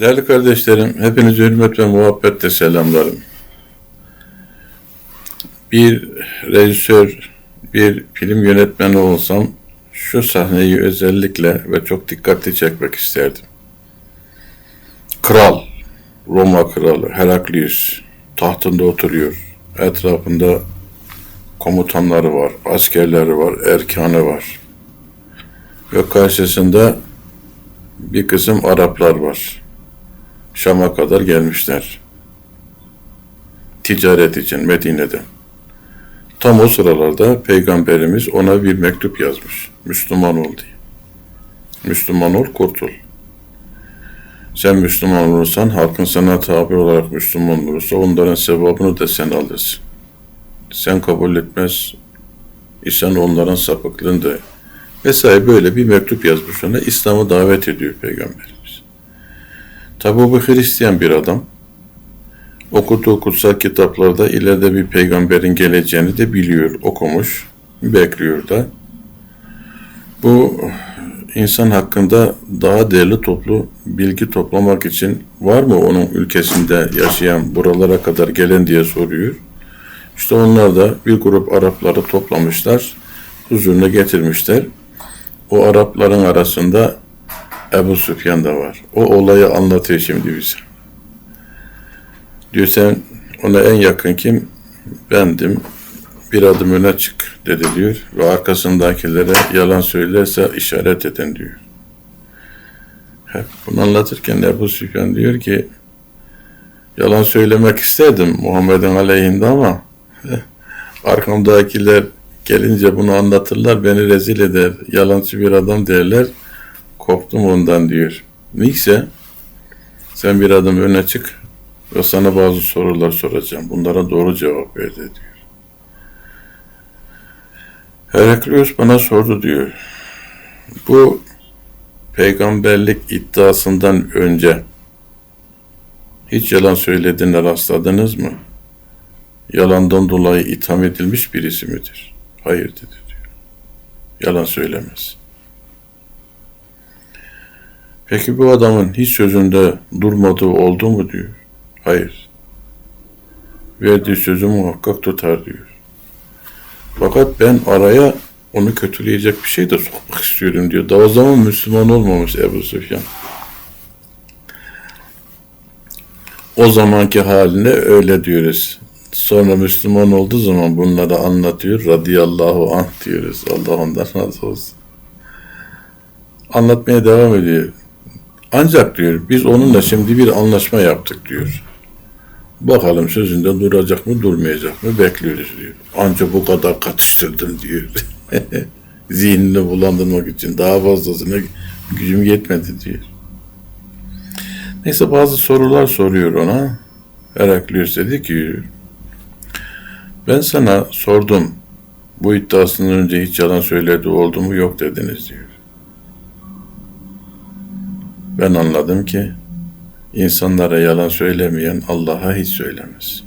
Değerli kardeşlerim, hepinize hürmet ve muhabbetle selamlarım. Bir rejisör, bir film yönetmeni olsam şu sahneyi özellikle ve çok dikkatli çekmek isterdim. Kral, Roma kralı Heraklius tahtında oturuyor. Etrafında komutanları var, askerleri var, erkanı var. Ve karşısında bir kısım Araplar var. Şam'a kadar gelmişler. Ticaret için Medine'den. Tam o sıralarda Peygamberimiz ona bir mektup yazmış. Müslüman ol diye. Müslüman ol, kurtul. Sen Müslüman olursan, halkın sana tabi olarak Müslüman olursa onların sevabını da sen alırsın. Sen kabul etmez isen onların sapıklığını da vesaire böyle bir mektup yazmış ona. İslam'a davet ediyor Peygamberimiz. Tabi bu Hristiyan bir adam. Okuduğu kutsal kitaplarda ileride bir peygamberin geleceğini de biliyor, okumuş, bekliyor da. Bu insan hakkında daha değerli toplu bilgi toplamak için var mı onun ülkesinde yaşayan, buralara kadar gelen diye soruyor. İşte onlar da bir grup Arapları toplamışlar, huzuruna getirmişler. O Arapların arasında Ebu Süfyan da var. O olayı anlatıyor şimdi bize. Diyor sen ona en yakın kim? Bendim. Bir adım öne çık dedi diyor. Ve arkasındakilere yalan söylerse işaret edin diyor. Hep bunu anlatırken Ebu Süfyan diyor ki yalan söylemek isterdim Muhammed'in aleyhinde ama arkamdakiler gelince bunu anlatırlar beni rezil eder yalancı bir adam derler korktum ondan diyor. Neyse sen bir adım öne çık ve sana bazı sorular soracağım. Bunlara doğru cevap ver de diyor. Heraklius bana sordu diyor. Bu peygamberlik iddiasından önce hiç yalan söylediğine rastladınız mı? Yalandan dolayı itham edilmiş birisi midir? Hayır dedi diyor. Yalan söylemez. Peki bu adamın hiç sözünde durmadığı oldu mu diyor. Hayır. Verdiği sözü muhakkak tutar diyor. Fakat ben araya onu kötüleyecek bir şey de sokmak istiyorum diyor. Daha o zaman Müslüman olmamış Ebu Süfyan. O zamanki haline öyle diyoruz. Sonra Müslüman olduğu zaman bunları anlatıyor. Radiyallahu anh diyoruz. Allah ondan razı olsun. Anlatmaya devam ediyor. Ancak diyor biz onunla şimdi bir anlaşma yaptık diyor. Bakalım sözünde duracak mı durmayacak mı bekliyoruz diyor. Anca bu kadar katıştırdım diyor. Zihnini bulandırmak için daha fazlasına gücüm yetmedi diyor. Neyse bazı sorular soruyor ona. Heraklius dedi ki ben sana sordum. Bu iddiasından önce hiç yalan söyledi oldu mu yok dediniz diyor. Ben anladım ki insanlara yalan söylemeyen Allah'a hiç söylemez.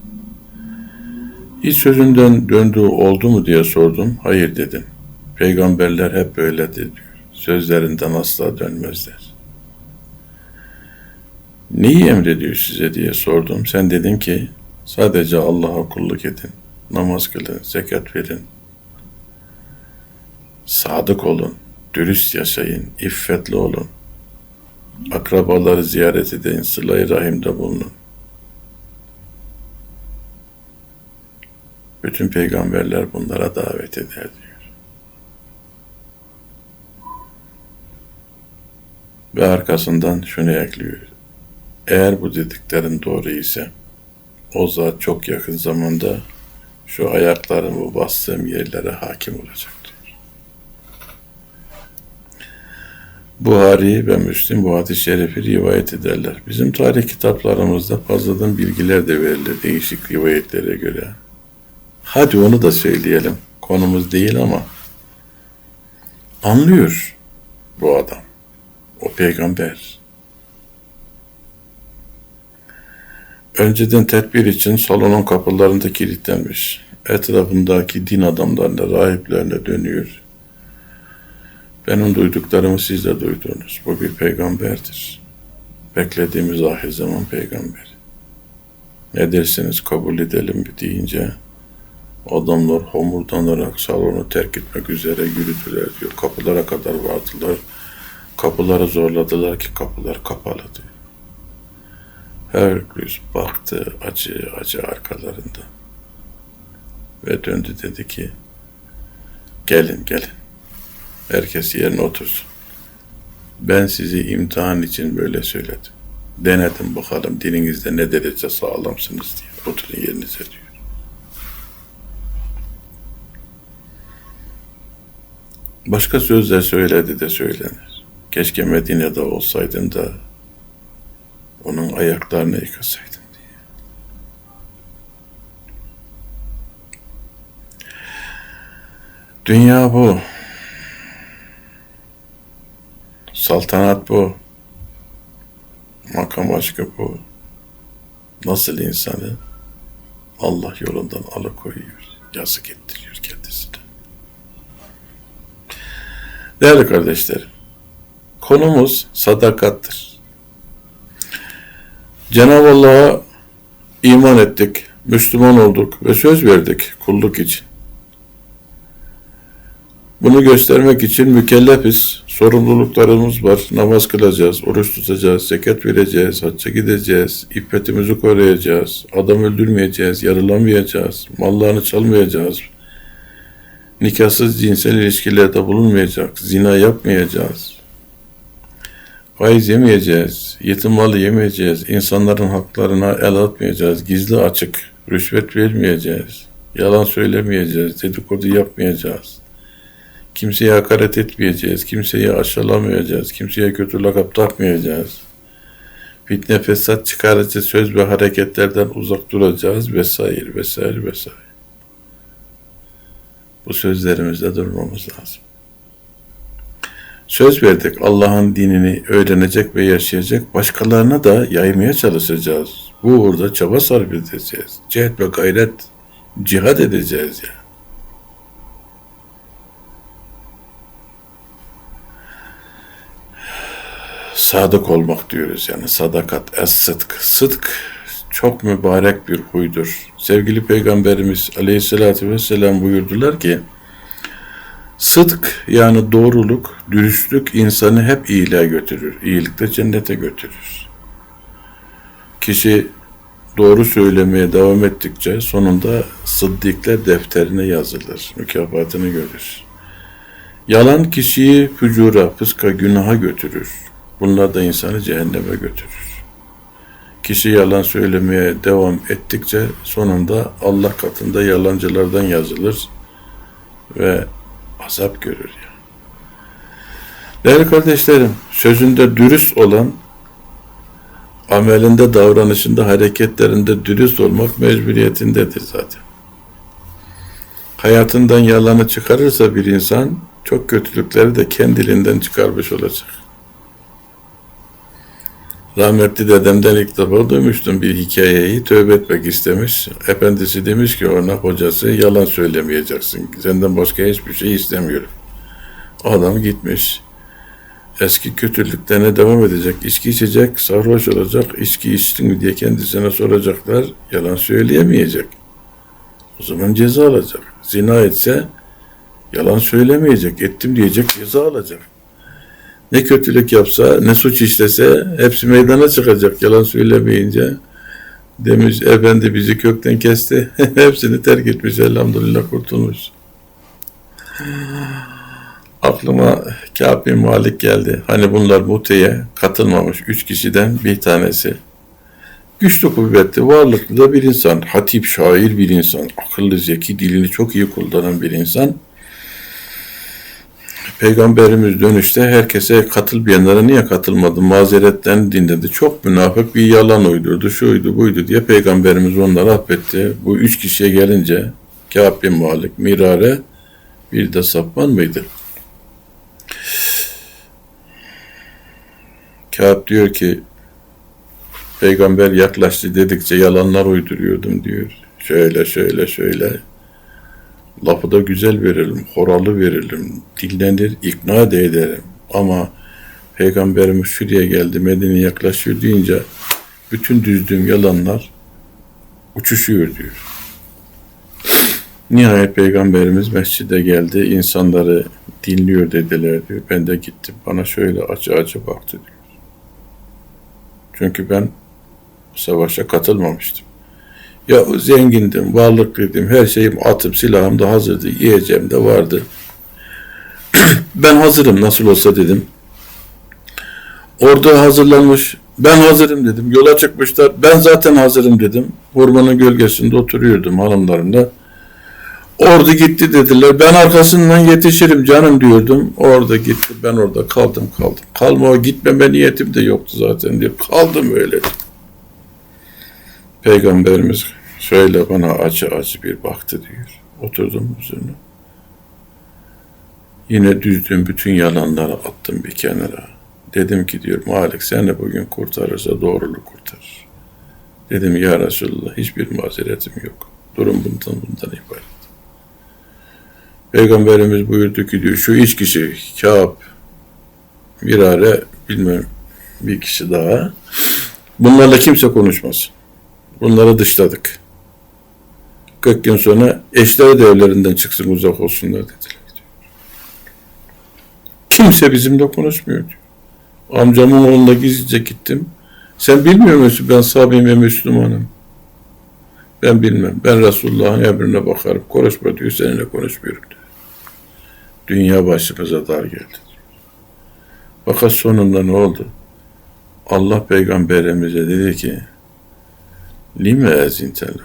Hiç sözünden döndüğü oldu mu diye sordum. Hayır dedin. Peygamberler hep böyledir diyor. Sözlerinden asla dönmezler. Neyi emrediyor size diye sordum. Sen dedin ki sadece Allah'a kulluk edin. Namaz kılın, zekat verin. Sadık olun, dürüst yaşayın, iffetli olun. Akrabaları ziyaret edin, sıla-i rahimde bulunun. Bütün peygamberler bunlara davet eder diyor. Ve arkasından şunu ekliyor. Eğer bu dediklerin doğru ise o zat çok yakın zamanda şu ayaklarımı bastığım yerlere hakim olacak diyor. Buhari ve Müslim bu hadis-i şerifi rivayet ederler. Bizim tarih kitaplarımızda fazladan bilgiler de verilir değişik rivayetlere göre. Hadi onu da söyleyelim. Konumuz değil ama anlıyor bu adam. O peygamber. Önceden tedbir için salonun kapılarında kilitlenmiş. Etrafındaki din adamlarına, rahiplerine dönüyor. Benim duyduklarımı siz de duydunuz. Bu bir peygamberdir. beklediğimiz ahir zaman peygamber. Ne dersiniz kabul edelim deyince adamlar homurdanarak salonu terk etmek üzere yürüdüler diyor. Kapılara kadar vardılar. Kapıları zorladılar ki kapılar kapalı diyor. Herkes baktı acı acı arkalarında. Ve döndü dedi ki gelin gelin. Herkes yerine otursun. Ben sizi imtihan için böyle söyledim. Denedim bakalım dininizde ne derece sağlamsınız diye. Oturun yerinize diyor. Başka sözler söyledi de söylenir. Keşke Medine'de olsaydım da onun ayaklarını yıkasaydım diye. Dünya bu. Saltanat bu. Makam aşkı bu. Nasıl insanı Allah yolundan alıkoyuyor, yazık ettiriyor kendisine. Değerli kardeşlerim, konumuz sadakattır. Cenab-ı Allah'a iman ettik, Müslüman olduk ve söz verdik kulluk için. Bunu göstermek için mükellefiz. Sorumluluklarımız var. Namaz kılacağız, oruç tutacağız, zekat vereceğiz, hacca gideceğiz, iffetimizi koruyacağız, adam öldürmeyeceğiz, yarılamayacağız, mallarını çalmayacağız, nikahsız cinsel ilişkilerde bulunmayacak, zina yapmayacağız, faiz yemeyeceğiz, yetim malı yemeyeceğiz, insanların haklarına el atmayacağız, gizli açık, rüşvet vermeyeceğiz, yalan söylemeyeceğiz, dedikodu yapmayacağız. Kimseye hakaret etmeyeceğiz, kimseyi aşağılamayacağız, kimseye kötü lakap takmayacağız. Fitne fesat çıkarıcı söz ve hareketlerden uzak duracağız vesaire vesaire vesaire. Bu sözlerimizde durmamız lazım. Söz verdik Allah'ın dinini öğrenecek ve yaşayacak, başkalarına da yaymaya çalışacağız. Bu uğurda çaba sarf edeceğiz. Cehd ve gayret, cihad edeceğiz yani. Sadık olmak diyoruz yani sadakat es sıdk. Sıdk çok mübarek bir huydur. Sevgili Peygamberimiz Aleyhisselatü Vesselam buyurdular ki sıdk yani doğruluk, dürüstlük insanı hep iyiliğe götürür. İyilikte cennete götürür. Kişi doğru söylemeye devam ettikçe sonunda sıddıklar defterine yazılır. Mükafatını görür. Yalan kişiyi fücura, fıska, günaha götürür. Bunlar da insanı cehenneme götürür. Kişi yalan söylemeye devam ettikçe sonunda Allah katında yalancılardan yazılır ve azap görür. Değerli kardeşlerim, sözünde dürüst olan, amelinde, davranışında, hareketlerinde dürüst olmak mecburiyetindedir zaten. Hayatından yalanı çıkarırsa bir insan, çok kötülükleri de kendiliğinden çıkarmış olacak. Rahmetli dedemden ilk defa duymuştum bir hikayeyi. Tövbe etmek istemiş. Efendisi demiş ki ona hocası yalan söylemeyeceksin. Senden başka hiçbir şey istemiyorum. Adam gitmiş. Eski kötülüklerine devam edecek. İçki içecek, sarhoş olacak. İçki içtin mi diye kendisine soracaklar. Yalan söyleyemeyecek. O zaman ceza alacak. Zina etse yalan söylemeyecek. Ettim diyecek, ceza alacak ne kötülük yapsa, ne suç işlese hepsi meydana çıkacak yalan söylemeyince. Demiş efendi bizi kökten kesti. Hepsini terk etmiş elhamdülillah kurtulmuş. Aklıma Kâb bin Malik geldi. Hani bunlar Mute'ye katılmamış üç kişiden bir tanesi. Güçlü kuvvetli, varlıklı da bir insan. Hatip, şair bir insan. Akıllı, zeki, dilini çok iyi kullanan bir insan. Peygamberimiz dönüşte herkese katılmayanlara niye katılmadı mazeretlerini dinledi. Çok münafık bir yalan uydurdu, şuydu buydu diye Peygamberimiz onları affetti. Bu üç kişiye gelince Kâb bin Malik, Mirare bir de Sapman mıydı? Kâb diyor ki Peygamber yaklaştı dedikçe yalanlar uyduruyordum diyor. Şöyle şöyle şöyle Lafı da güzel verelim, horalı verelim, dinlenir, ikna da ederim. Ama Peygamberimiz şuraya geldi, Medine'ye yaklaşıyor deyince bütün düzdüğüm yalanlar uçuşuyor diyor. Nihayet Peygamberimiz mescide geldi, insanları dinliyor dediler diyor. Ben de gittim, bana şöyle acı acı baktı diyor. Çünkü ben savaşa katılmamıştım. Ya zengindim, varlıklıydım, her şeyim atım, silahım da hazırdı, yiyeceğim de vardı. ben hazırım nasıl olsa dedim. Orada hazırlanmış, ben hazırım dedim. Yola çıkmışlar, ben zaten hazırım dedim. Ormanın gölgesinde oturuyordum hanımlarımla. Orada gitti dediler. Ben arkasından yetişirim canım diyordum. Orada gitti. Ben orada kaldım kaldım. Kalma gitmeme niyetim de yoktu zaten diyor. Kaldım öyle. Peygamberimiz şöyle bana acı acı bir baktı diyor. Oturdum üzerine. Yine düzdüğüm bütün yalanları attım bir kenara. Dedim ki diyor Malik seni bugün kurtarırsa doğruluk kurtarır. Dedim ya Resulallah hiçbir mazeretim yok. Durum bundan bundan ibaret. Peygamberimiz buyurdu ki diyor şu üç kişi Kâb, Mirare bilmem bir kişi daha. Bunlarla kimse konuşmasın. Bunları dışladık. 40 gün sonra eşleri de evlerinden çıksın uzak olsunlar dediler. Kimse bizimle konuşmuyor. Amcamın oğluna gizlice gittim. Sen bilmiyor musun ben sahabeyim ve Müslümanım. Ben bilmem. Ben Resulullah'ın emrine bakarım. Konuşma diyor. Seninle konuşmuyorum diyor. Dünya başımıza dar geldi. Fakat sonunda ne oldu? Allah peygamberimize dedi ki Lime ezintelu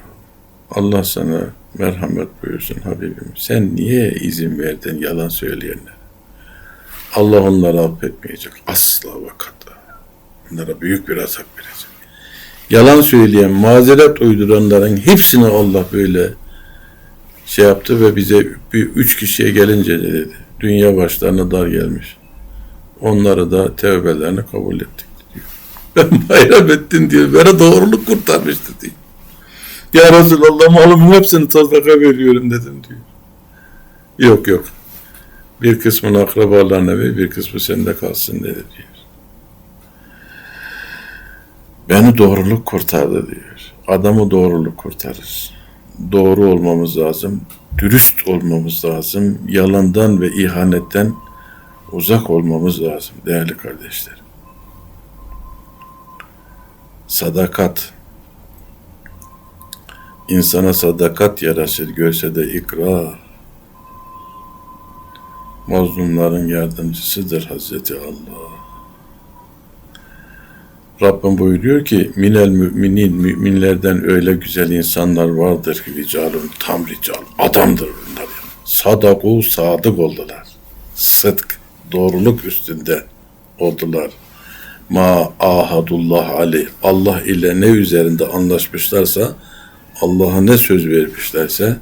Allah sana merhamet buyursun Habibim. Sen niye izin verdin yalan söyleyenlere? Allah onları affetmeyecek. Asla ve kata. Onlara büyük bir azap verecek. Yalan söyleyen, mazeret uyduranların hepsini Allah böyle şey yaptı ve bize bir üç kişiye gelince de dedi. Dünya başlarına dar gelmiş. Onları da tevbelerini kabul ettik bayram ettin diyor. Bana doğruluk kurtarmıştı diyor. Ya Resulallah malımın hepsini sadaka veriyorum dedim diyor. Yok yok. Bir kısmını akrabalarına ver, bir kısmı sende kalsın dedi diyor. Beni doğruluk kurtardı diyor. Adamı doğruluk kurtarır. Doğru olmamız lazım. Dürüst olmamız lazım. Yalandan ve ihanetten uzak olmamız lazım değerli kardeşlerim. Sadakat. İnsana sadakat yaraşır, görse de ikrar. Mazlumların yardımcısıdır Hazreti Allah. Rabbim buyuruyor ki minel müminin müminlerden öyle güzel insanlar vardır ki ricalun tam rical adamdır bunlar. Yani. Sadaku sadık oldular. Sıdk doğruluk üstünde oldular. Ma ahadullah ali Allah ile ne üzerinde anlaşmışlarsa Allah'a ne söz vermişlerse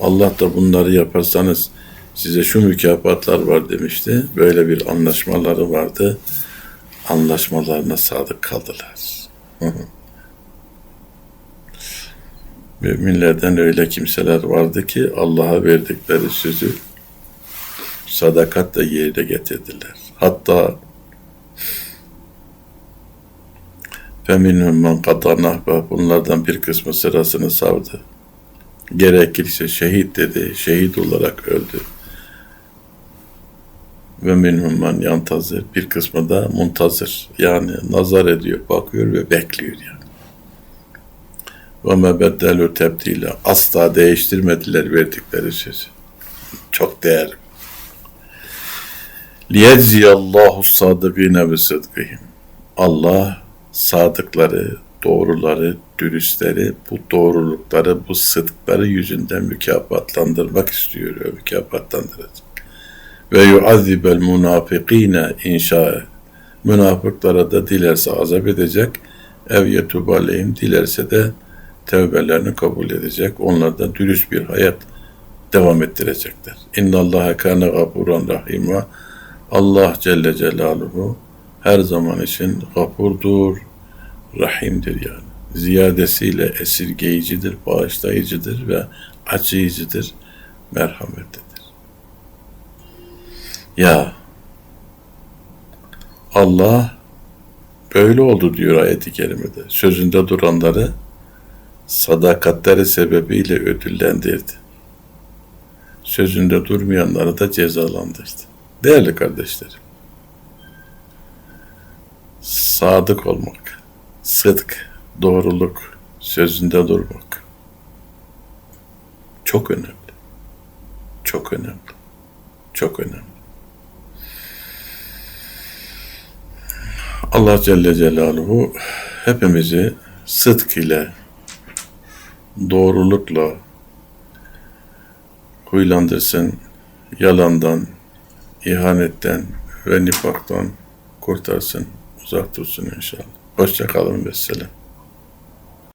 Allah da bunları yaparsanız size şu mükafatlar var demişti. Böyle bir anlaşmaları vardı anlaşmalarına sadık kaldılar. Müminlerden öyle kimseler vardı ki Allah'a verdikleri sözü sadakatle yerine getirdiler. Hatta feminhum men katanahba bunlardan bir kısmı sırasını savdı. Gerekirse şehit dedi, şehit olarak öldü ve minhum men yantazır. Bir kısmı da muntazır. Yani nazar ediyor, bakıyor ve bekliyor yani. Ve mebeddelu tebdile. Asla değiştirmediler verdikleri sözü. Çok değerli. Liyecziyallahu sadıkine ve sıdkihim. Allah sadıkları, doğruları, dürüstleri, bu doğrulukları, bu sıdkları yüzünden mükafatlandırmak istiyor ve mükafatlandıracak ve yuazibel munafikine inşa. Münafıklara da dilerse azap edecek ev yetub aleyhim dilerse de tevbelerini kabul edecek onlarda dürüst bir hayat devam ettirecekler. İnna Allaha kana gafuran Allah Celle Celaluhu her zaman için gafurdur, rahimdir yani. Ziyadesiyle esirgeyicidir, bağışlayıcıdır ve acıyıcıdır, merhametlidir. Ya Allah böyle oldu diyor ayeti kerimede. Sözünde duranları sadakatleri sebebiyle ödüllendirdi. Sözünde durmayanları da cezalandırdı. Değerli kardeşlerim, sadık olmak, sıdk, doğruluk, sözünde durmak çok önemli. Çok önemli. Çok önemli. Allah Celle Celaluhu hepimizi sıdk ile, doğrulukla huylandırsın, yalandan, ihanetten ve nifaktan kurtarsın, uzak tutsun inşallah. Hoşça kalın ve selam.